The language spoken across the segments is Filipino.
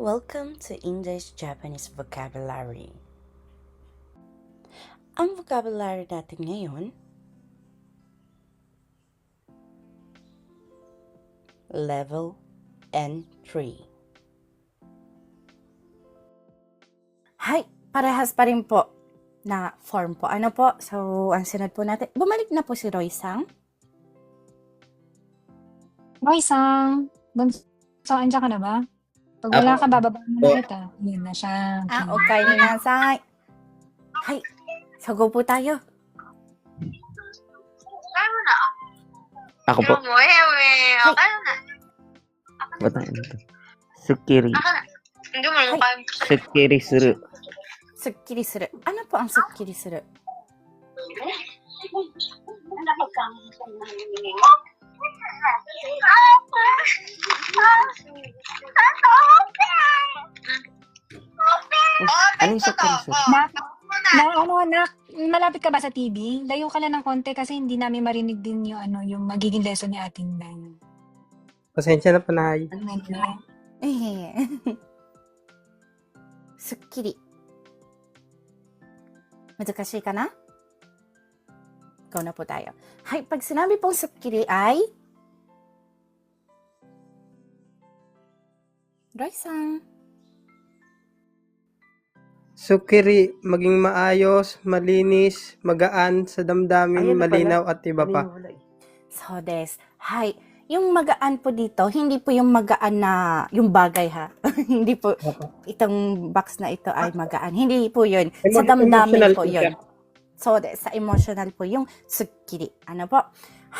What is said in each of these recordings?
Welcome to English Japanese Vocabulary. Ang vocabulary natin ngayon, level N3. Hi, parehas pa rin po na form po. Ano po? So, ang sunod po natin, bumalik na po si Roy-sang. Roy-san, bunso, andyan ka na ba? Pag wala ka, bababa mo na ito. Ah. Yun na siya. Ah, okay. Minasay. Hay, sago po tayo. Ano na? Ako po. Yung wewe. Ano na? Bata ito. Sukiri. Ako na. Hindi mo lang kaya. Sukiri suru. Sukiri suru. Ano po ang sukiri suru? Ano po ang sukiri suru? Anong sa puso? Ano, nak, malapit ka ba sa TV? Layo ka lang ng konti kasi hindi namin marinig din yung, ano, yung magiging lesson ni ating Nan. Pasensya na po. Ano na? Eh. Sukkiri. Madukashii ka na? Go na po tayo. Hay, pag sinabi pong sapkiri ay... Raisang. Sukiri, maging maayos, malinis, magaan sa damdamin, Ayun na malinaw at iba pa. So, des. Hi. Yung magaan po dito, hindi po yung magaan na yung bagay ha. hindi po itong box na ito ay magaan. Hindi po 'yun. Sa damdamin po 'yun siya. So, de, sa emotional po yung sukkiri. Ano po?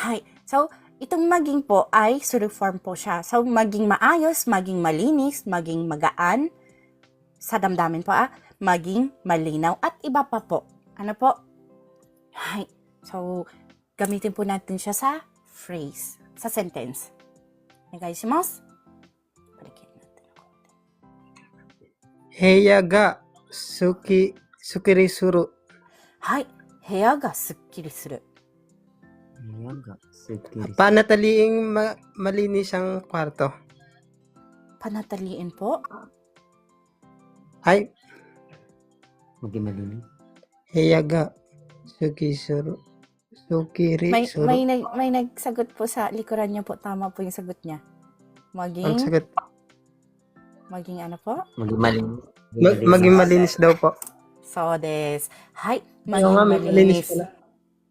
Hi. So, itong maging po ay suru form po siya. So, maging maayos, maging malinis, maging magaan. Sa damdamin po ah. Maging malinaw at iba pa po. Ano po? Hi. So, gamitin po natin siya sa phrase, sa sentence. Nagaysimasu. Balikin natin ako. Heya ga suki, sukiri suru. はい。部屋がすっきりする。 Ayan ga. Sukiri suru. Panataliing ma- malinis ang kwarto. Panataliin po. Ay, Maging malinis. heya ga suki suru. Sukiri May, suru. may, nag, may nagsagot po sa likuran niya po. Tama po yung sagot niya. ang Maging, sagot. maging ano po? Maging malinis. Mag- maging malinis daw po. So, des. Hi. Ayaw Maging nga, may malinis. pala.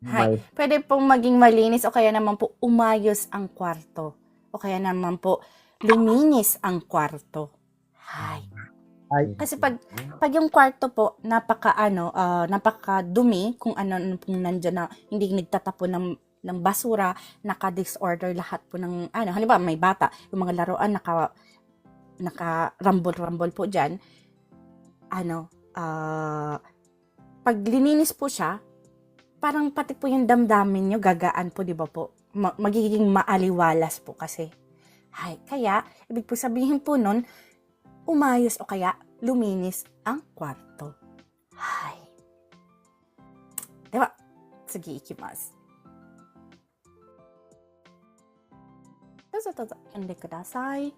Hi. Pwede pong maging malinis o kaya naman po umayos ang kwarto. O kaya naman po luminis ang kwarto. Hi. Ay. Kasi pag pag yung kwarto po napaka ano, ah, napaka dumi kung ano pong nandiyan na hindi nagtatapon ng ng basura, naka-disorder lahat po ng ano, halimbawa may bata, yung mga laruan naka naka rumble-rumble po diyan. Ano, ah pag lininis po siya, parang pati po yung damdamin nyo gagaan po, di ba po? Ma- magiging maaliwalas po kasi. Hay, kaya, ibig po sabihin po nun, umayos o kaya luminis ang kwarto. Hay. Diba? Sige, ikimasu. Dozo, dozo. Yonde kudasai.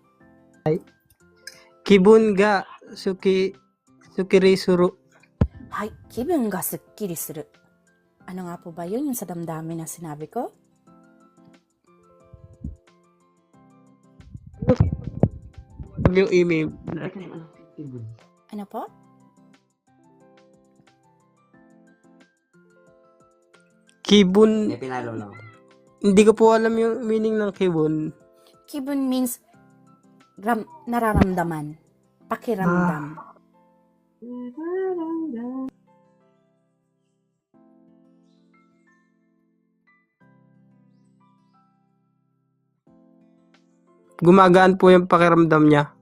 Kibun ga suki, sukiri suru. はい、気分がすっきりする。Ano nga po ba yun? Yung sa damdamin na sinabi ko? Pag yung email. Ano po? Kibun, May pinalo lang. hindi ko po alam yung meaning ng kibun. Kibun means ram, nararamdaman. Pakiramdam. Gumagaan po yung pakiramdam niya.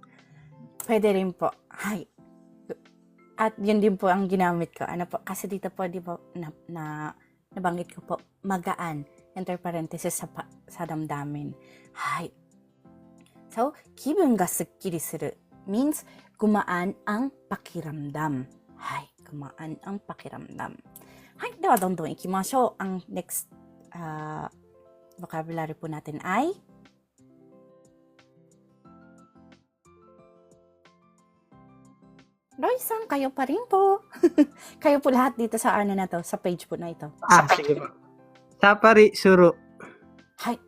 Pwede rin po. Hay. At yun din po ang ginamit ko. Ano po? Kasi dito po, di ba, na, na nabanggit ko po, magaan. Enter parenthesis sa, pa, sa damdamin. Hay. So, 気分がすっきりする means gumaan ang pakiramdam. Hay, gumaan ang pakiramdam. Hay, daw dong dong ikimasyo. Ang next uh, vocabulary po natin ay Roy Sang, kayo pa rin po. kayo po lahat dito sa ano na to, sa page po na ito. Ah, sige po. Sapari suru. Hay.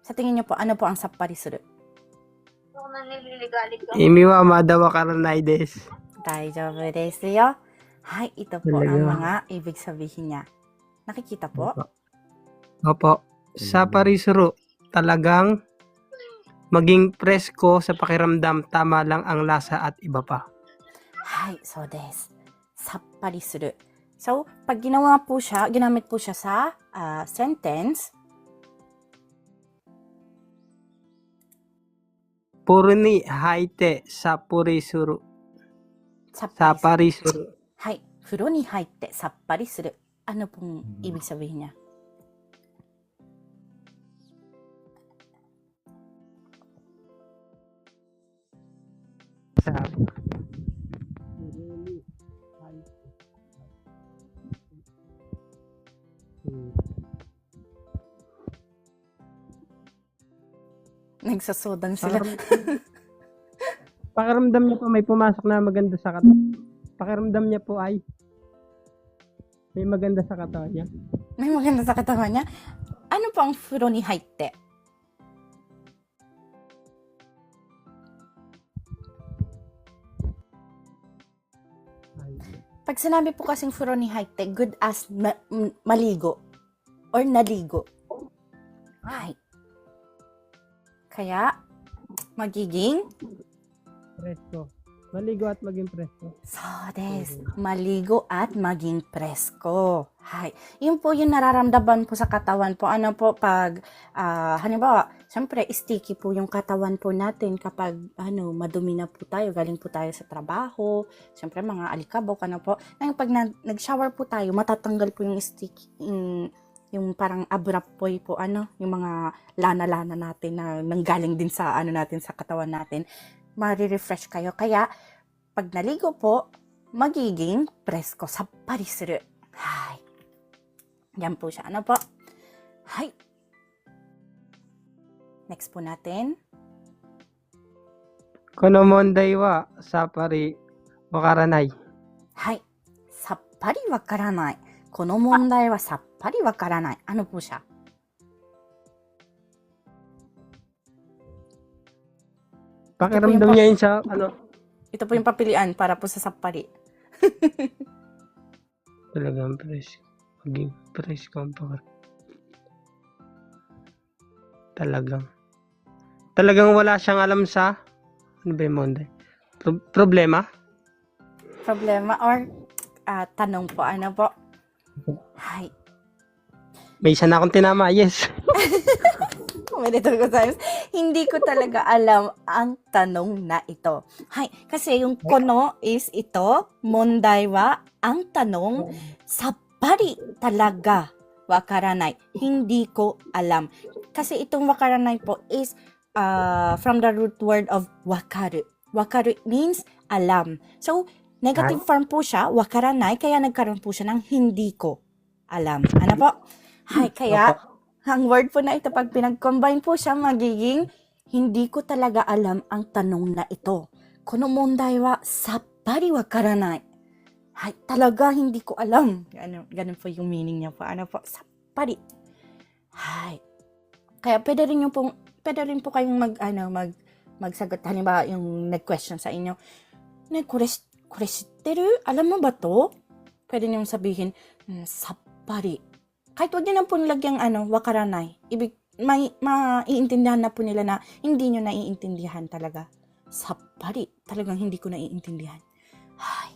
Sa tingin niyo po, ano po ang sapari suru? Imi wa madawa karanay des. Daijobu desu yo. Hay, ito po Talaga. ang mga ibig sabihin niya. Nakikita po? Opo. Opo. Sa parisuro, talagang maging presko sa pakiramdam, tama lang ang lasa at iba pa. Hay, so des. Sappari suru. So, pag ginawa po siya, ginamit po siya sa ah, sentence, ポーに入ってサポリする。サッパリする。はい。風呂に入ってさっぱりする。あのポン、イビサビニ。Nagsasodan sila. Pakiram- Pakiramdam niya po may pumasok na maganda sa katawan. Pakiramdam niya po ay may maganda sa katawan niya. May maganda sa katawan niya. Ano po ang furo ni haite? Pag sinabi po kasing furo ni haite, good as ma- m- maligo or naligo. Ay. Kaya, magiging Presko. Maligo at maging presko. So des, maligo at maging presko. Hay, yun po yung nararamdaman po sa katawan po. Ano po pag, ah, halimbawa, syempre, sticky po yung katawan po natin kapag, ano, madumi na po tayo, galing po tayo sa trabaho, syempre, mga alikabok, ano po. Ngayon, pag na, nag-shower po tayo, matatanggal po yung sticky, yung, yung parang abrapoy po, ano, yung mga lana-lana natin na nanggaling din sa, ano natin, sa katawan natin mari-refresh kayo. Kaya, pag naligo po, magiging presko sa parisuru. Hay. Yan po siya. Ano po? Hay. Next po natin. Kono mondai wa sapari wakaranai. はい。さっぱりわからない。この問題はさっ ぱりわからない。Ano po siya? Pakiramdam pa- niya yun sa ano, Ito po yung papilian para po sa sappari. talagang presko. Maging presko ang pakar. Talagang. Talagang wala siyang alam sa ano ba yung mondai? Pro- problema? Problema or ah, tanong po. Ano po? Hay. May isa na akong tinama, yes. Umiritol ko times. Hindi ko talaga alam ang tanong na ito. Hay, kasi yung kono is ito, monday wa, ang tanong, sappari talaga wakaranay. Hindi ko alam. Kasi itong wakaranay po is uh, from the root word of wakaru. Wakaru means alam. So, negative form po siya, wakaranay, kaya nagkaroon po siya ng hindi ko alam. Ano po? Hay, kaya ang word po na ito, pag pinag-combine po siya, magiging hindi ko talaga alam ang tanong na ito. Kono mondai wa sappari wakaranai. Hay, talaga hindi ko alam. Ano, ganun po yung meaning niya po. Ano po? Sappari. Hay. Kaya pwede rin yung pong, pwede rin po kayong mag, ano, mag, magsagot. Halimbawa, yung nag-question sa inyo, ne, kore, kore shitteru? Alam mo ba to? Pwede niyong sabihin, "Hmm, sappari. Kahit wag niyo na po nilagyang ano, wakaranay. Ibig, may, maiintindihan na po nila na hindi nyo naiintindihan talaga. Sappari. Talagang hindi ko naiintindihan. Ay.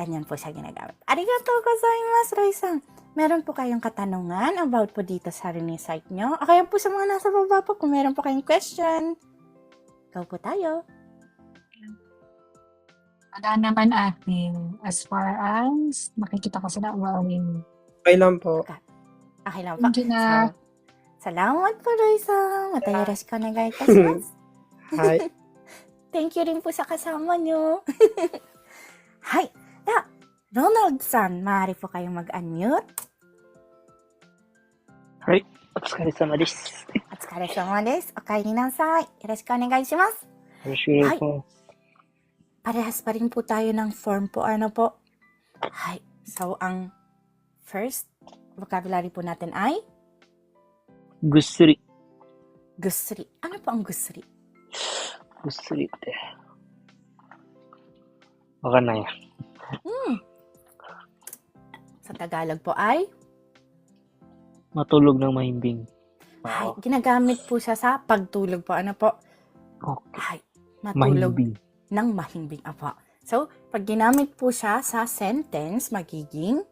Ganyan po siya ginagamit. Arigatou gozaimasu, Roy-san. Meron po kayong katanungan about po dito sa rin site nyo? O kaya po sa mga nasa baba po kung meron po kayong question. Go po tayo. Wala naman atin. As far as makikita ko sila umaling. Okay lang po. Okay lang po. Thank you na. So, salamat po, Roy-san. Mata yoroshiku onegai itashimasu. Hi. Thank you rin po sa kasama nyo. Hi. Na, Ronald-san, maaari po kayong mag-unmute. はい、お疲れ様です。お疲れ様です。お帰りなさい。よろしくお願いします。よろしくお願いします。 parehas pa rin po tayo ng form po. Ano po? Hay. So, ang First, vocabulary po natin ay? Gusri. Gusri. Ano po ang gusri? Gusri. Baka na yan. Hmm. Sa Tagalog po ay? Matulog ng mahimbing. Ay, ginagamit po siya sa pagtulog po. Ano po? Okay. Ay, matulog mahimbing. ng mahimbing. Apo. So, pag ginamit po siya sa sentence, magiging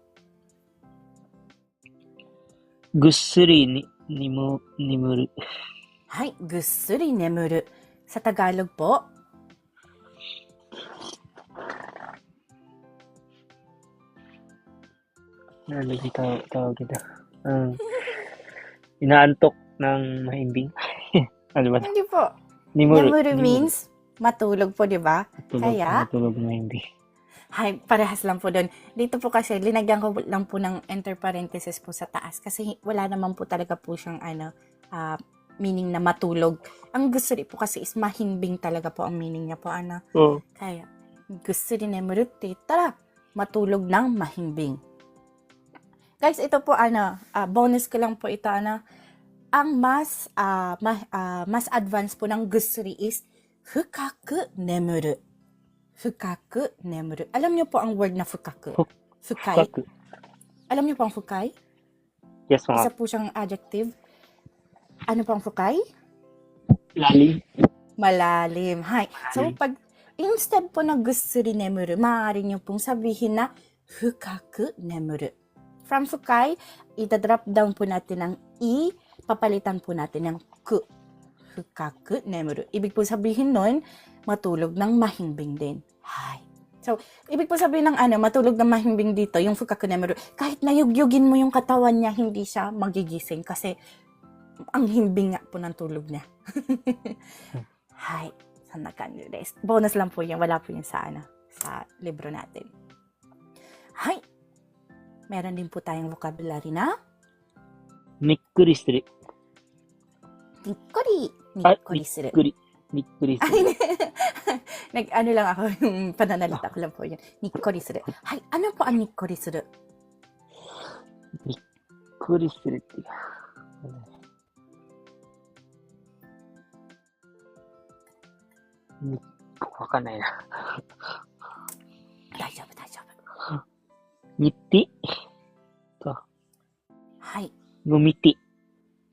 ぐっすりに、にも、眠る。 Hay, gusuri nemuru. Sa Tagalog po, Ano yung tawag, tawag ito? Um, inaantok ng mahimbing. ano ba? hindi po. Nimuru. Nemuru means matulog po, di ba? Matulog, kaya- matulog ng mahimbing. Hi, parehas lang po doon. Dito po kasi, linagyan ko lang po ng enter parenthesis po sa taas kasi wala naman po talaga po siyang ano, uh, meaning na matulog. Ang gusto rin po kasi is mahimbing talaga po ang meaning niya po, ano. Oh. Kaya, gusto rin na maruti, tara, matulog ng mahimbing. Guys, ito po, ano, uh, bonus ko lang po ito, ano. Ang mas, uh, ma, uh, mas advanced po ng gusuri is, hukaku nemuru. Fukaku nemuru. Alam niyo po ang word na fukaku? Fuk- Fukai. 深く。Alam niyo po ang fukai? Yes, mga Isa po siyang adjective. Ano po ang fukai? lalim. Malalim. Hay. So, pag instead po na gusuri nemuru, maaari niyo pong sabihin na fukaku nemuru. From fukai, ita-drop down po natin ng i, papalitan po natin ng ku. Fukaku nemuru. Ibig po sabihin nun, matulog ng mahimbing din. Hay. So, ibig po sabihin ng ano, matulog ng mahimbing dito, yung fukaku nemuru, kahit nayugyugin mo yung katawan niya, hindi siya magigising kasi ang himbing nga po ng tulog niya. Hay, sana kanyo des. Bonus lang po yan, wala po yun sa ano, sa libro natin. Hay, meron din po tayong vocabulary na にっくりする。 nikkori. あ、 Nikkori に する っ。くり。 にっくりする。なんかあれらが、パナナリタクランポイント。にっこりする。はい、あの子はにっこりする。にっくりするっていう。にっ、わかんないな。大丈夫、大丈夫。にっぴ？と。はい。のみて。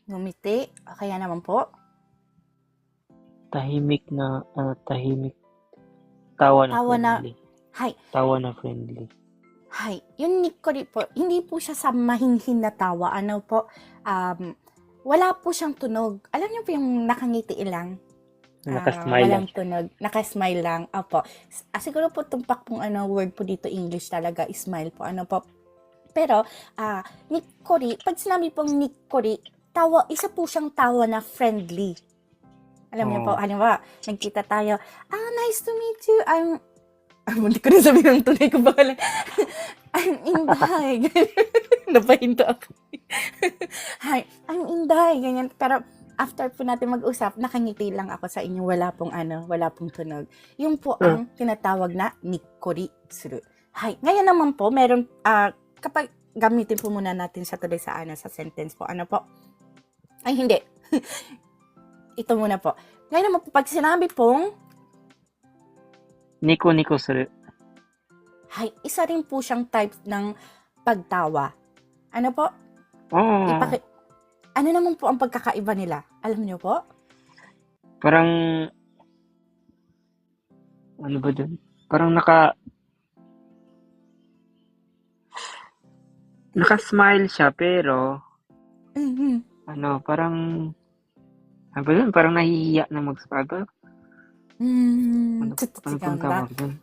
のみて。はい、あなぽ。Tahimik na, ano, tahimik. Tawa na Tawa na- friendly. hay, Tawa na friendly. Hay, yung nikkori po, hindi po siya sa mahinhin na tawa. Ano po, um, wala po siyang tunog. Alam niyo po yung nakangiti lang? Ah, Nakasmile lang. walang tunog. Nakasmile lang. Opo. Ah, siguro po tumpak pong ano, word po dito English talaga, smile po. Ano po. Pero, ah, nikkori, pag sinabi pong nikkori, tawa, isa po siyang tawa na friendly. Alam niyo po, halimbawa, nagkita tayo, ah, nice to meet you, I'm, ah, hindi ko rin sabihin ng tunay ko baka I'm Inday. Napahinto ako. Hi, I'm Inday. Ganyan. Pero, after po natin mag-usap, nakangiti lang ako sa inyo. Wala pong ano, wala pong tunog. Yung po ang tinatawag na nikkori suru. Hi. Ngayon naman po, meron, ah, kapag gamitin po muna natin sa tuloy sa ano, sa sentence po. Ano po? Ay, hindi Ito muna po. Ngayon naman po, pag sinabi pong, ニコニコする。 hi, isa rin po siyang type ng pagtawa. Ano po? ああ、 Ipaki- ano naman po ang pagkakaiba nila? Alam niyo po? parang, ano ba dun? Parang naka, naka-smile siya, pero, Mhm. ano, parang, ano ba? Parang nahihiya na. Ba? Mm, Ano, ano pang tawag dun?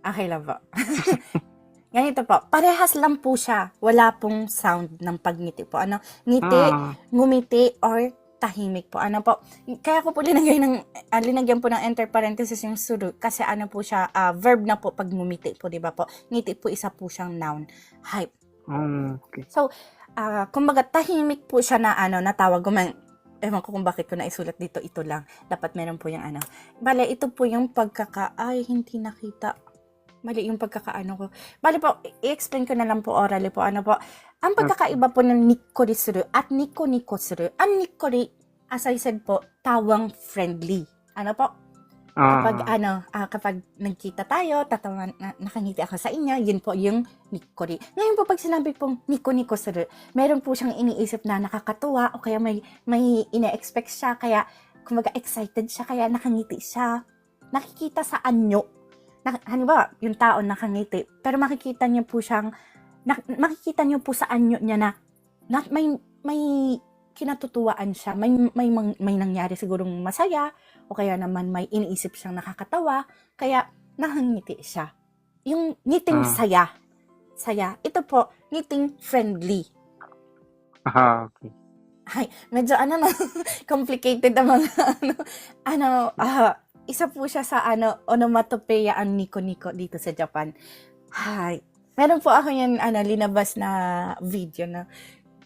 Okay lang po. Ganito po. Parehas lang po siya. Wala pong sound ng pagngiti po. Ano? Ngiti, Ah, ngumiti, or tahimik po. Ano po? Kaya ko po linagay ng, ah, linagyan po ng enter parenthesis yung suru. Kasi ano po siya, ah, verb na po pag ngumiti po, di ba po? Ngiti po isa po siyang noun. Hype. ah, okay. Ah, kumbaga tahimik po siya na ano, natawag guman ewan ko kung bakit ko naisulat dito, ito lang. Dapat meron po yung ano. Bale, ito po yung pagkaka, ay, hindi nakita. Mali yung pagkakaano ko. Bale po, i-explain ko na lang po orally po. Ano po, ang pagkakaiba po ng nikkori suru at niko-niko suru. Ang nikkori, as I said po, tawang friendly. Ano po, Ah, kapag ano, ah, kapag nagkita tayo, tatawa, na, nakangiti ako sa inyo, yun po yung nikori. Ngayon po, pag sinabi pong niko-niko suru, meron po siyang iniisip na nakakatuwa o kaya may, may ina-expect siya, kaya kumbaga excited siya, kaya nakangiti siya. Nakikita sa anyo. Na, halimbawa, yung tao nakangiti, pero makikita niyo po siyang, na, makikita niyo po sa anyo niya na, na may, may kinatutuwaan siya, may, may, may nangyari sigurong masaya, o kaya naman may iniisip siyang nakakatawa, kaya nakangiti siya. Yung ngiting Ah. saya. Saya. Ito po, ngiting friendly. ah, okay. Ay, medyo ano na, complicated ang mga ano, ano, ah, isa po siya sa ano, onomatopeya ang niko-niko dito sa Japan. Hay. Meron po ako yan, ano, linabas na video na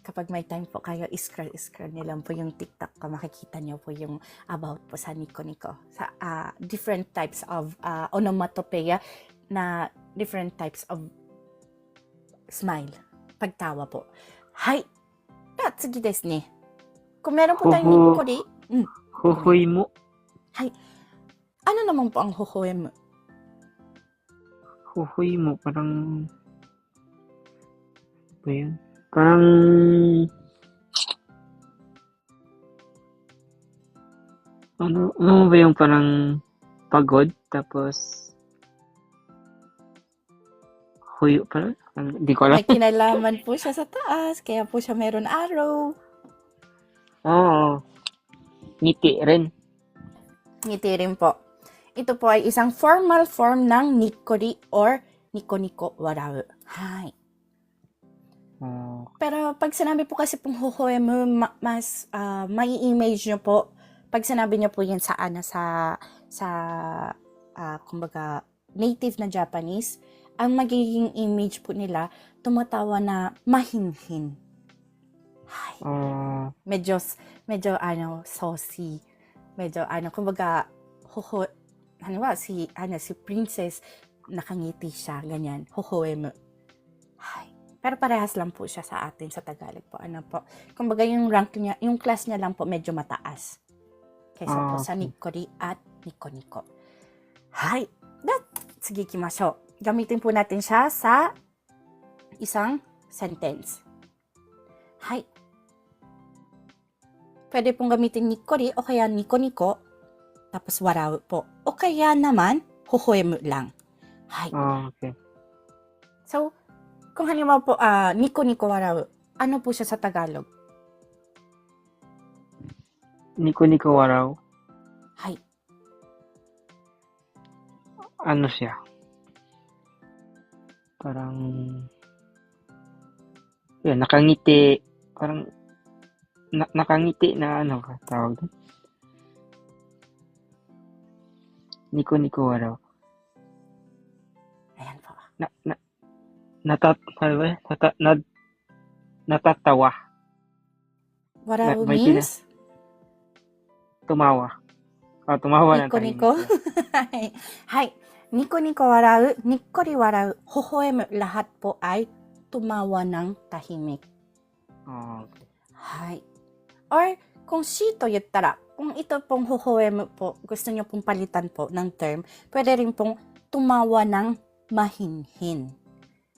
kapag may time po kayo, scroll-scroll nyo lang po yung TikTok ko, makikita nyo po yung about po sa Nico Nico. Sa uh, different types of ah, uh, onomatopeia na different types of smile. Pagtawa po. Hi! Ah, sige desu ne. Kung meron po tayong Nico di, mm. Hohoy mo. Hi. Ano naman po ang hohoy mo? Hohoy mo, parang... Ba yun? Parang... Ano, ano ba yung parang pagod? Tapos... Huyo pala? Hindi ko alam. May kinalaman po siya sa taas, kaya po siya meron arrow. Oo. Ngiti rin. Ngiti rin po. Ito po ay isang formal form ng nikori or niko-niko warau. Hay. Oh. Pero pag sinabi po kasi pong hohoem, ma- mas ah, may image nyo po. Pag sinabi nyo po yan sa ano, sa, sa, ah, kumbaga, native na Japanese, ang magiging image po nila, tumatawa na mahinhin. Hay. Oh. medyo, medyo ano, saucy. Medyo ano, kumbaga, hoho, ano ba, si, ano, si princess, nakangiti siya, ganyan, hohoem. Ay, pero parehas lang po siya sa atin sa Tagalog po. Ano po, kumbaga yung rank niya, yung class niya lang po medyo mataas. Kaysa po Ah, sa okay. Nikori at Niko-Niko. Hay, that, sige, kimasyo. Gamitin po natin siya sa isang sentence. Hay, Pwede pong gamitin nikori o kaya niko-niko, tapos waraw po. O kaya naman, hohoem lang. Hay. Oh, okay. So, kung halimbawa po, ah, niko-niko waraw, ano po siya sa Tagalog? Niko-niko waraw. Hay. Ano siya? Parang... Yun, nakangiti. Parang... Na, nakangiti na ano ka tawag doon? Niko-niko waraw. Ayan po. Na, na, natat, ano ba? Nata, nat, natatawa. Waraw May- may means Tumawa. Oh, tumawa ng niko-niko. Hay. Hay. Niko-niko waraw, nikori waraw, hohoem lahat po ay tumawa ng tahimik. Oh, okay. Hay. Or, kung she to yuttara, kung ito pong hohoem po, gusto nyo pong palitan po ng term, pwede rin pong tumawa ng mahinhin.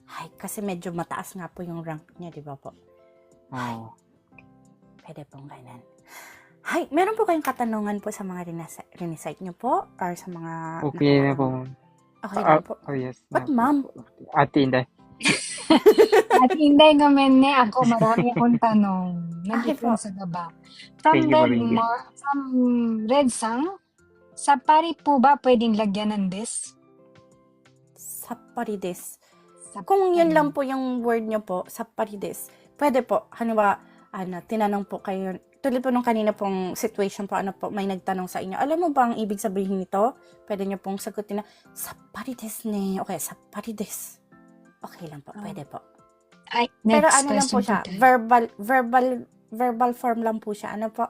Hay, kasi medyo mataas nga po yung rank niya, di ba po? Oh. Pwede pong ganun. Hay, meron po kayong katanungan po sa mga rinasa- rinicite nyo po? Or sa mga... Okay na po. Okay Ah, lang po. Oh, yes. Ba't Na- ma'am? Ate Inday. At hindi ngamen ne ako marami akong tanong. Nandito po? sa baba. From Thank you, Red, Maringi. Mar- from Red Sang, sa pari po ba pwedeng lagyan ng this? Sappari des. Sa Kung yun lang po yung word nyo po, sappari des, pwede po, halimbawa, ano, tinanong po kayo, tuloy po nung kanina pong situation po, ano po, may nagtanong sa inyo, alam mo ba ang ibig sabihin nito? Pwede nyo pong sagutin na, sappari des ne, okay, sappari des. Okay lang po, Ah. pwede po. Ay, Pero next ano lang po siya, verbal, verbal, verbal form lang po siya, ano po?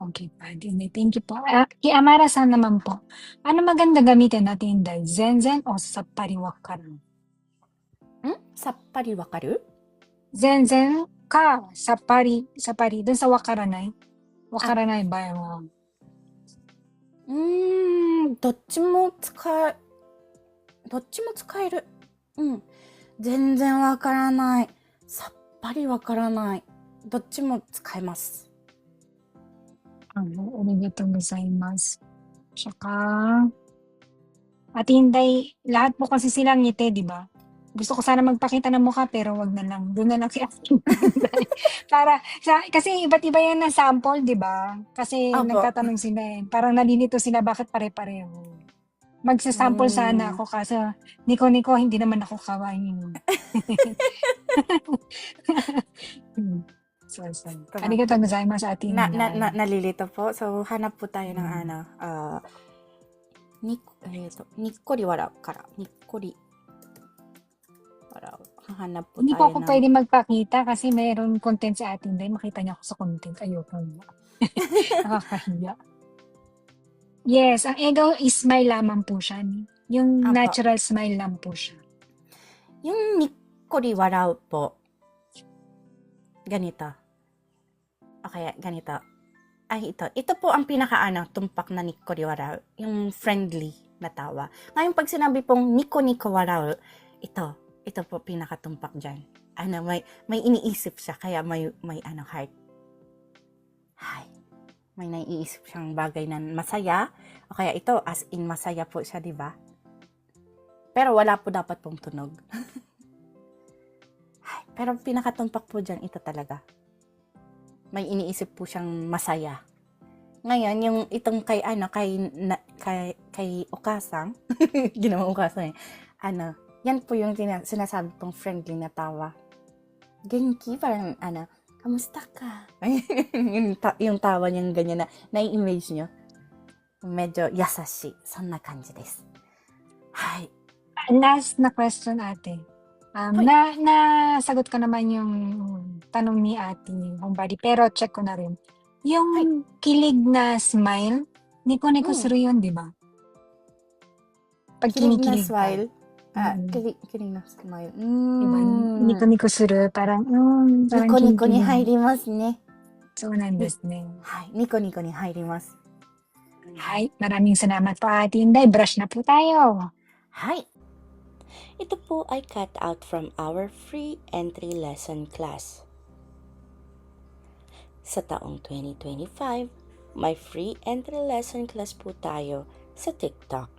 Okay, pwede. Thank you po. Ah, kay Amara san naman po. Ano maganda gamitin natin dahil Zenzen o sa pariwakaran? さっぱりわかる？全然か、さっぱり、さっぱり。どうわからない。わからない場合は。うん、どっちも使え、どっちも使える。うん。全然わからない。さっぱりわからない。どっちも使えます。あの、ありがとうございます。そっかあて at hinday, lahat po? Gusto ko sana magpakita ng mukha pero wag na lang. Doon na lang kay Ate Hinday. Para, sa, kasi iba't iba yan na sample, di ba? Kasi Opo. nagtatanong sila eh. Parang nalilito sila bakit pare-pareho. Magsasample Mm. sana ako kaso niko-niko hindi naman ako kawaii. Hmm. so, so. Tama. Arigatou gozaimasu, Ate Na, Hinday. na, na, nalilito po. So, hanap po tayo ng Mm. ano, ah, ni, eh, to, niっこり笑うから。にっこり Hahanap po Hindi tayo po ako ng... pwede magpakita kasi mayroon content sa atin dahil makita niya ako sa content. Ayoko na. Nakakahiya. Yes, ang ego is smile lamang po siya. Yung Apo. natural smile lang po siya. Yung Nikori Warao po, ganito. O kaya ganito. Ay, ito. Ito po ang pinakaano, tumpak na Nikori Warao. Yung friendly na tawa. Ngayon, pag sinabi pong Niko Niko Warao, ito, ito po pinakatumpak dyan. Ano, may, may iniisip siya, kaya may, may ano, heart. Hay. May naiisip siyang bagay na masaya. O kaya ito, as in masaya po siya, di ba? Pero wala po dapat pong tunog. Ay, pero pinakatumpak po dyan, ito talaga. May iniisip po siyang masaya. Ngayon, yung itong kay, ano, kay, na, kay, kay Okasang, ginawa Okasang eh, ano, yan po yung tina- sinasabi pong friendly na tawa. Genki, parang ano, kamusta ka? yung, ta- yung tawa niyang ganyan na, na-image niyo. Medyo yasashi. Sonna kanji desu. Hai. Last na question ate. Um, Hoy. na, na sagot ko naman yung tanong ni ate yung body, pero check ko na rin. Yung Hoy. kilig na smile, niko-niko Hmm. di ba? Pag Kilig na kinikilig ka. smile. Ah, Mm. kilig, kilig na smile. Diba? Mm. Niko-niko suru, parang, mm, parang ニコニコに kinikilig. 入りますね。 So, nandes ne. はい。ニコニコに入ります。 Hi, maraming salamat po Ate Inday. Brush na po tayo. はい。 Ito po ay cut out from our free entry lesson class. Sa taong 2025, may free entry lesson class po tayo sa TikTok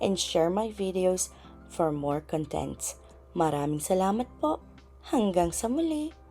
and share my videos for more contents. Maraming salamat po. Hanggang sa muli.